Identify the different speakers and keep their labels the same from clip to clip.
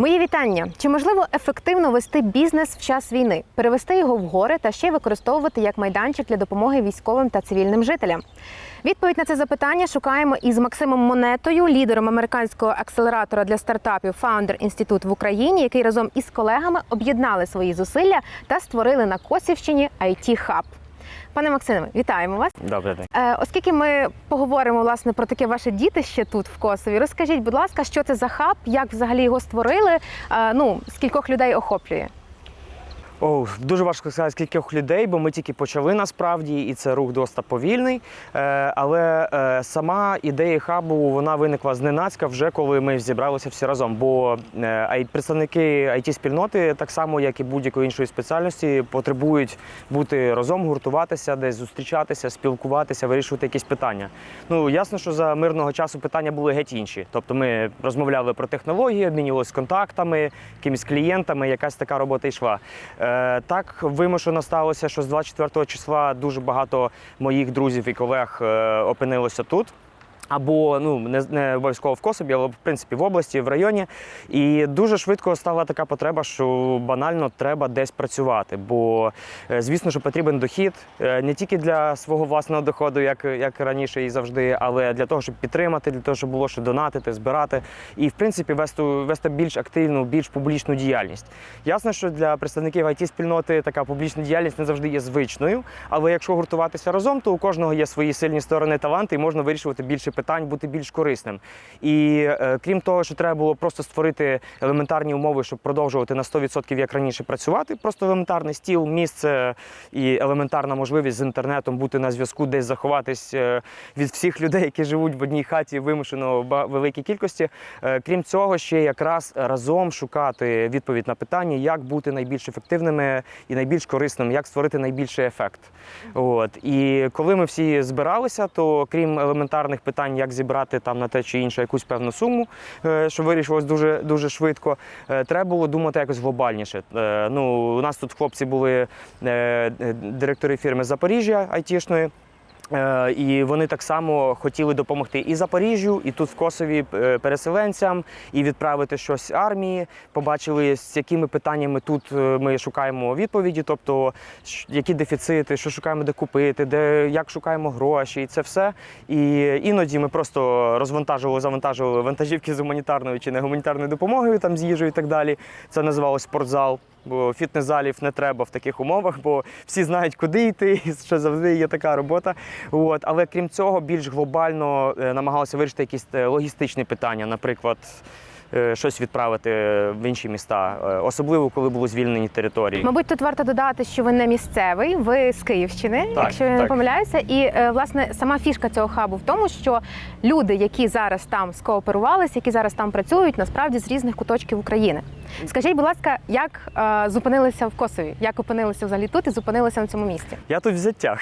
Speaker 1: Мої вітання. Чи можливо ефективно вести бізнес в час війни, перевести його в гори та ще використовувати як майданчик для допомоги військовим та цивільним жителям? Відповідь на це запитання шукаємо із Максимом Монетою, лідером американського акселератора для стартапів Founder Institute в Україні, який разом із колегами об'єднали свої зусилля та створили на Косівщині it хаб Пане Максиме, вітаємо вас.
Speaker 2: Добре.
Speaker 1: Е, Оскільки ми поговоримо власне про таке ваше дітище тут в Косові, розкажіть, будь ласка, що це за хаб, як взагалі його створили? е, Ну скількох людей охоплює?
Speaker 2: О, дуже важко сказати, скількох людей, бо ми тільки почали насправді, і це рух досить повільний. Е, але е, сама ідея хабу вона виникла зненацька вже коли ми зібралися всі разом. Бо е, представники it спільноти, так само як і будь-якої іншої спеціальності, потребують бути разом, гуртуватися, десь зустрічатися, спілкуватися, вирішувати якісь питання. Ну ясно, що за мирного часу питання були геть інші. Тобто ми розмовляли про технології, обмінювалися контактами, якимись клієнтами, якась така робота йшла. Е, так вимушено сталося, що з 24 числа дуже багато моїх друзів і колег е, опинилося тут. Або ну не, не обов'язково в Кособі, але в принципі в області, в районі. І дуже швидко стала така потреба, що банально треба десь працювати. Бо е, звісно, що потрібен дохід е, не тільки для свого власного доходу, як, як раніше і завжди, але для того, щоб підтримати, для того, щоб було що донатити, збирати і в принципі вести, вести більш активну, більш публічну діяльність. Ясно, що для представників it спільноти така публічна діяльність не завжди є звичною, але якщо гуртуватися разом, то у кожного є свої сильні сторони, таланти, і можна вирішувати більше питань, бути більш корисним. І е, крім того, що треба було просто створити елементарні умови, щоб продовжувати на 100% як раніше працювати, просто елементарний стіл, місце і елементарна можливість з інтернетом бути на зв'язку, десь заховатись е, від всіх людей, які живуть в одній хаті вимушено в великій кількості. Е, Крім цього, ще якраз разом шукати відповідь на питання, як бути найбільш ефективними і найбільш корисними, як створити найбільший ефект. От і коли ми всі збиралися, то крім елементарних питань, як зібрати там на те чи інше якусь певну суму, е, що вирішилось дуже дуже швидко, е, треба було думати якось глобальніше. Е, Ну, у нас тут хлопці були директори фірми Запоріжжя айтішної. Е, І вони так само хотіли допомогти і Запоріжжю, і тут в Косові е, переселенцям, і відправити щось армії. Побачили, з якими питаннями тут е, ми шукаємо відповіді, тобто які дефіцити, що шукаємо, де купити, де як шукаємо гроші, і це все. І іноді ми просто розвантажували, завантажували вантажівки з гуманітарною чи не гуманітарною допомогою, там з їжею і так далі. Це називалось спортзал. Бо фітнес-залів не треба в таких умовах, бо всі знають, куди йти, і що завжди є така робота. От. Але крім цього, більш глобально е, намагалися вирішити якісь е, логістичні питання, наприклад, е, щось відправити в інші міста, особливо коли були звільнені території.
Speaker 1: Мабуть, тут варто додати, що ви не місцевий, ви з Київщини,
Speaker 2: Так,
Speaker 1: якщо я не помиляюся. І власне сама фішка цього хабу в тому, що люди, які зараз там скооперувалися, які зараз там працюють, насправді з різних куточків України. Скажіть, будь ласка, як е, зупинилися в Косові? Як опинилися взагалі тут і зупинилися на цьому місці?
Speaker 2: Я тут взяттях.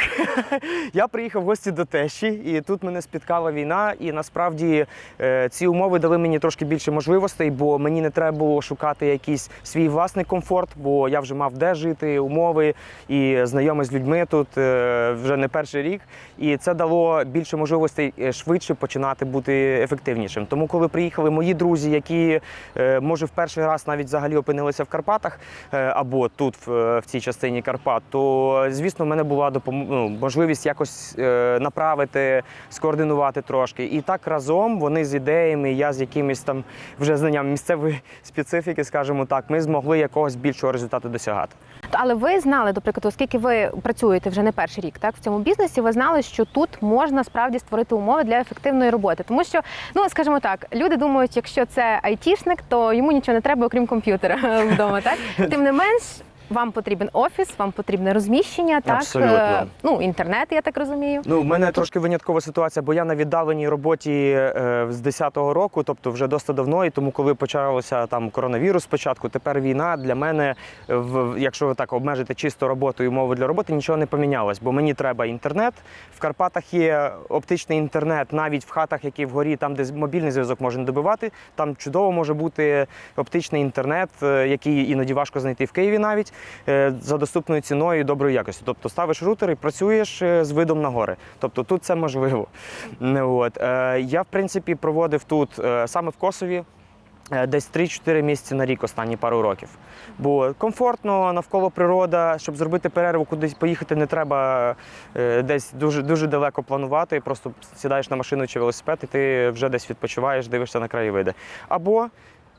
Speaker 2: Я приїхав в гості до тещі, і тут мене спіткала війна. І насправді е, ці умови дали мені трошки більше можливостей, бо мені не треба було шукати якийсь свій власний комфорт, бо я вже мав де жити, умови і знайомий з людьми тут е, вже не перший рік. І це дало більше можливостей е, швидше починати бути ефективнішим. Тому, коли приїхали мої друзі, які е, може в перший раз навіть взагалі опинилися в Карпатах е, або тут, в, в цій частині Карпат, то звісно, в мене була допом... ну, можливість якось е, направити, скоординувати трошки. І так разом вони з ідеями, я з якимись там вже знанням місцевої специфіки, скажімо так, ми змогли якогось більшого результату досягати.
Speaker 1: Але ви знали, до прикладу, оскільки ви працюєте вже не перший рік, так в цьому бізнесі, ви знали, що тут можна справді створити умови для ефективної роботи. Тому що, ну скажімо так, люди думають, якщо це айтішник, то йому нічого не треба, окрім комп'ютера вдома. Так тим не менш. Вам потрібен офіс, вам потрібне розміщення, так
Speaker 2: Абсолютно.
Speaker 1: Е, ну інтернет, я так розумію.
Speaker 2: Ну, в мене трошки виняткова ситуація, бо я на віддаленій роботі е, з 10-го року, тобто вже досить давно. І тому, коли почався там коронавірус спочатку, тепер війна для мене, е, в, якщо ви так обмежите чисто роботу і умови для роботи, нічого не помінялось, бо мені треба інтернет. В Карпатах є оптичний інтернет, навіть в хатах, які вгорі, там, де мобільний зв'язок може не добивати. Там чудово може бути оптичний інтернет, який іноді важко знайти в Києві навіть за доступною ціною і доброю якістю. Тобто ставиш рутер і працюєш е, з видом на гори. Тобто тут це можливо. От. Е, Я, в принципі, проводив тут е, саме в Косові. е, десь 3-4 місяці на рік останні пару років. Бо комфортно, навколо природа, щоб зробити перерву, кудись поїхати не треба е, десь дуже, дуже далеко планувати. Просто сідаєш на машину чи велосипед, і ти вже десь відпочиваєш, дивишся на краєвиди. Або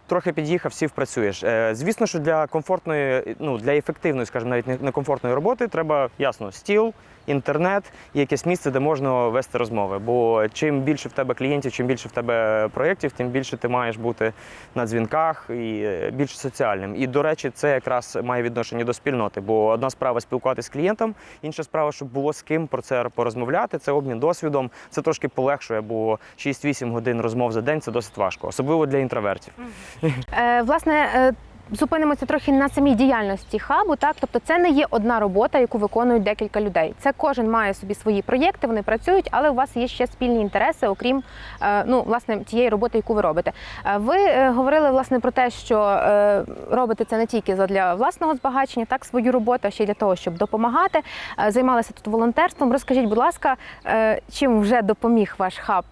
Speaker 2: трохи під'їхав, сів, працюєш. Е, Звісно, що для комфортної, ну для ефективної, скажімо, навіть не- комфортної роботи треба ясно стіл. Інтернет і якесь місце, де можна вести розмови. Бо чим більше в тебе клієнтів, чим більше в тебе проєктів, тим більше ти маєш бути на дзвінках і е, більш соціальним. І до речі, це якраз має відношення до спільноти. Бо одна справа спілкуватися з клієнтом, інша справа, щоб було з ким про це порозмовляти. Це обмін досвідом. Це трошки полегшує, бо 6-8 годин розмов за день це досить важко, особливо для інтровертів.
Speaker 1: Е, власне, е, зупинимося трохи на самій діяльності хабу. Так, тобто, це не є одна робота, яку виконують декілька людей. Це кожен має собі свої проєкти, вони працюють, але у вас є ще спільні інтереси, окрім е, ну, власне, тієї роботи, яку ви робите. Е, Ви е, говорили власне про те, що робите це не тільки для власного збагачення, так свою роботу, а ще й для того, щоб допомагати. Займалися тут волонтерством. Розкажіть, будь ласка, чим вже допоміг ваш хаб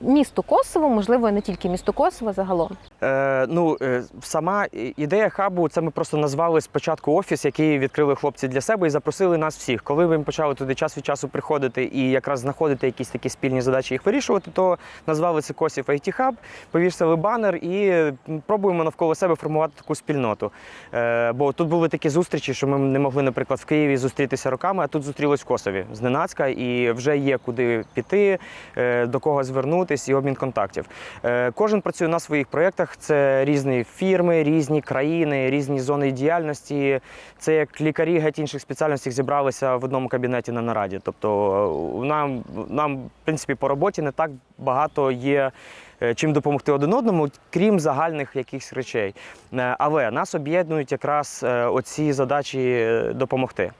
Speaker 1: місту Косово, можливо, не тільки місту Косово загалом.
Speaker 2: Е, ну, сама ідея хабу, це ми просто назвали спочатку офіс, який відкрили хлопці для себе і запросили нас всіх. Коли ми почали туди час від часу приходити і якраз знаходити якісь такі спільні задачі їх вирішувати, то назвали це Косів IT Hub, повісили банер і пробуємо навколо себе формувати таку спільноту. Е, бо тут були такі зустрічі, що ми не могли, наприклад, в Києві зустрітися роками, а тут зустрілись в Косові зненацька, і вже є куди піти, е, до кого звернутись і обмін контактів. Е, Кожен працює на своїх проєктах. Це різні фірми, різні країни, різні зони діяльності. Це як лікарі геть інших спеціальностей зібралися в одному кабінеті на нараді. Тобто е, нам, нам в принципі, по роботі не так багато є. е, Чим допомогти один одному, крім загальних якихось речей. Е, Але нас об'єднують якраз оці задачі допомогти.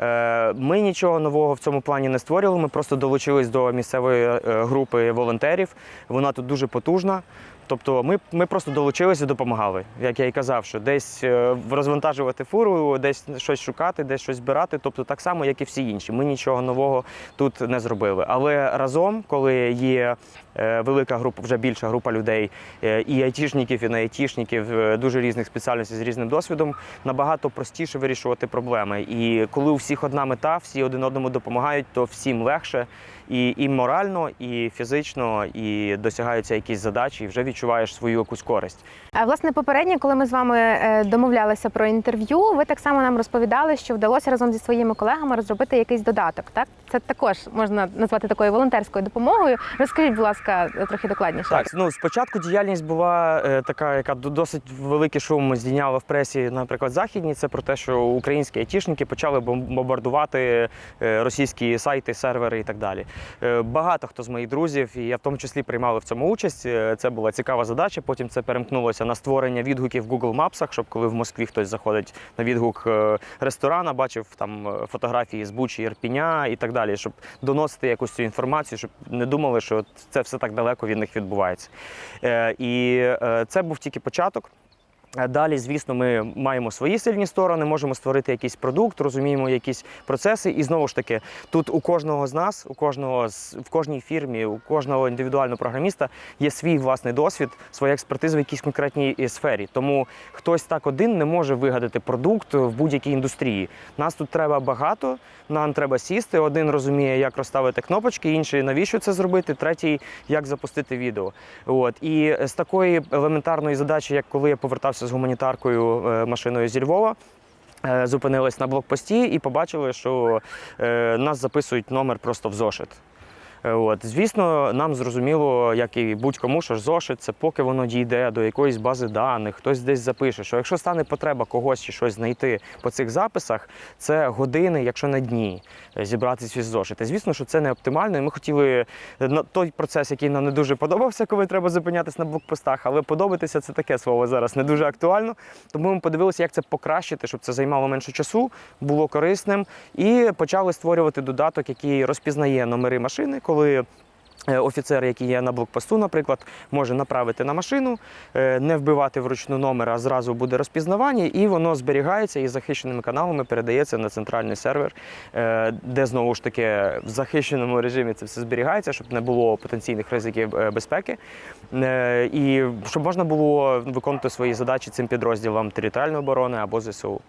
Speaker 2: Е, Ми нічого нового в цьому плані не створювали. Ми просто долучились до місцевої е, групи волонтерів. Вона тут дуже потужна. Тобто ми, ми просто долучилися і допомагали. Як я і казав, що десь е, розвантажувати фуру, десь щось шукати, десь щось збирати. Тобто так само, як і всі інші. Ми нічого нового тут не зробили. Але разом, коли є велика група, вже більша група людей, е, і айтішників, і не айтішників, е, дуже різних спеціальностей з різним досвідом, набагато простіше вирішувати проблеми. І коли у всіх одна мета, всі один одному допомагають, то всім легше і, і морально, і фізично, і досягаються якісь задачі, і вже відчуваєш свою якусь користь.
Speaker 1: А власне, попередньо, коли ми з вами е, домовлялися про інтерв'ю, ви так само нам розповідали, що вдалося разом зі своїми колегами розробити якийсь додаток. Так, це також можна назвати такою волонтерською допомогою. Розкажіть, будь ласка, трохи докладніше.
Speaker 2: Так, ну спочатку діяльність була е, така, яка до- досить великий шум здійняла в пресі, наприклад, західній. Це про те, що українські айтішники почали бомбардувати е, російські сайти, сервери і так далі. Е, Багато хто з моїх друзів, і я в тому числі приймали в цьому участь. Е, Це була цікава задача. Потім це перемкнулося на створення відгуків в Google Maps, щоб коли в Москві хтось заходить на відгук е, ресторана, бачив там е, фотографії з Бучі, Ірпіня і так далі, щоб доносити якусь цю інформацію, щоб не думали, що це все так далеко від них відбувається. Е, І е, це був тільки початок. Е, Далі, звісно, ми маємо свої сильні сторони, можемо створити якийсь продукт, розуміємо якісь процеси. І знову ж таки, тут у кожного з нас, у кожного з в кожній фірмі, у кожного індивідуального програміста є свій власний досвід, своя експертиза в якійсь конкретній е, сфері. Тому хтось так один не може вигадати продукт в будь-якій індустрії. Нас тут треба багато, нам треба сісти. Один розуміє, як розставити кнопочки, інший навіщо це зробити, третій як запустити відео. От і з такої елементарної задачі, як коли я повертався з гуманітаркою е, машиною зі Львова. е, Зупинились на блокпості і побачили, що е, нас записують номер просто в зошит. Е, От, звісно, нам зрозуміло, як і будь-кому, що зошит, це поки воно дійде до якоїсь бази даних, хтось десь запише, що якщо стане потреба когось чи щось знайти по цих записах, це години, якщо не дні, е, зібрати ці зошити. Звісно, що це не оптимально. І ми хотіли е, на той процес, який нам не дуже подобався, коли треба зупинятися на блокпостах, але подобатися це таке слово зараз не дуже актуально. Тому ми подивилися, як це покращити, щоб це займало менше часу, було корисним, і почали створювати додаток, який розпізнає номери машини, коли Е, Офіцер, який є на блокпосту, наприклад, може направити на машину, е, не вбивати вручну номер, а зразу буде розпізнавання, і воно зберігається і захищеними каналами передається на центральний сервер, е, де знову ж таки в захищеному режимі це все зберігається, щоб не було потенційних ризиків безпеки. І щоб можна було виконувати свої задачі цим підрозділам територіальної оборони або ЗСУ.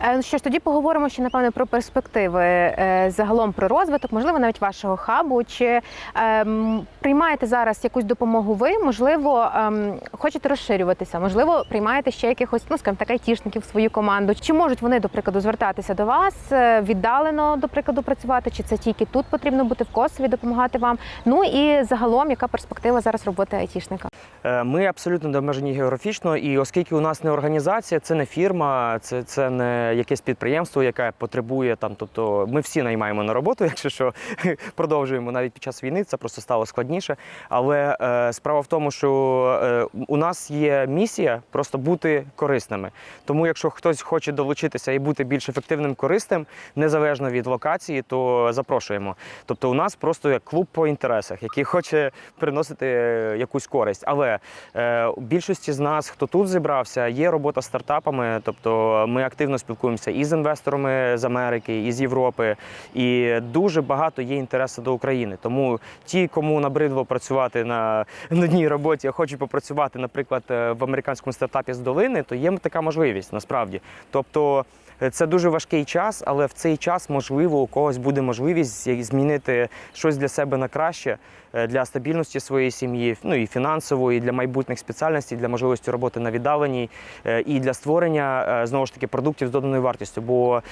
Speaker 1: Е, ну Що ж, тоді поговоримо ще напевно про перспективи е, загалом про розвиток, можливо, навіть вашого хабу. Чи ем, приймаєте зараз якусь допомогу ви? Можливо, ем, хочете розширюватися? Можливо, приймаєте ще якихось, ну скажімо так, айтішників в свою команду? Чи можуть вони, до прикладу, звертатися до вас е, віддалено, до прикладу, працювати? Чи це тільки тут потрібно бути в Косові, допомагати вам? Ну і загалом, яка перспектива зараз роботи айтішника?
Speaker 2: Ми абсолютно не обмежені географічно, і оскільки у нас не організація, це не фірма, це, це не якесь підприємство, яке потребує там. Тобто ми всі наймаємо на роботу, якщо що продовжуємо навіть під час війни, це просто стало складніше. Але е, справа в тому, що е, у нас є місія просто бути корисними. Тому, якщо хтось хоче долучитися і бути більш ефективним корисним, незалежно від локації, то запрошуємо. Тобто, у нас просто як клуб по інтересах, який хоче приносити е, якусь користь. Але е, більшості з нас, хто тут зібрався, є робота стартапами. Тобто ми активно спілкуємося і з інвесторами з Америки, і з Європи. І дуже багато є інтересу до України. Тому ті, кому набридло працювати на одній роботі, а хочуть попрацювати, наприклад, е, в американському стартапі з долини, то є така можливість насправді. Тобто. Е, Це дуже важкий час, але в цей час, можливо, у когось буде можливість змінити щось для себе на краще е, для стабільності своєї сім'ї, ну і фінансової, і для майбутніх спеціальностей, для можливості роботи на віддаленій е, і для створення знову ж таки продуктів з доданою вартістю. Бо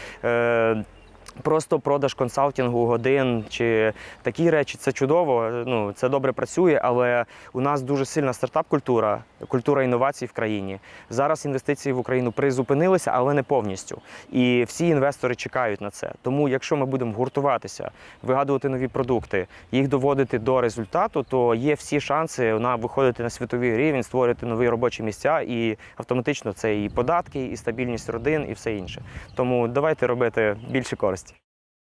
Speaker 2: Просто продаж консалтингу годин чи такі речі це чудово. Ну це добре працює, але у нас дуже сильна стартап-культура, культура інновацій в країні. Зараз інвестиції в Україну призупинилися, але не повністю. І всі інвестори чекають на це. Тому, якщо ми будемо гуртуватися, вигадувати нові продукти, їх доводити до результату, то є всі шанси на виходити на світовий рівень, створити нові робочі місця, і автоматично це і податки, і стабільність родин, і все інше. Тому давайте робити більше користі.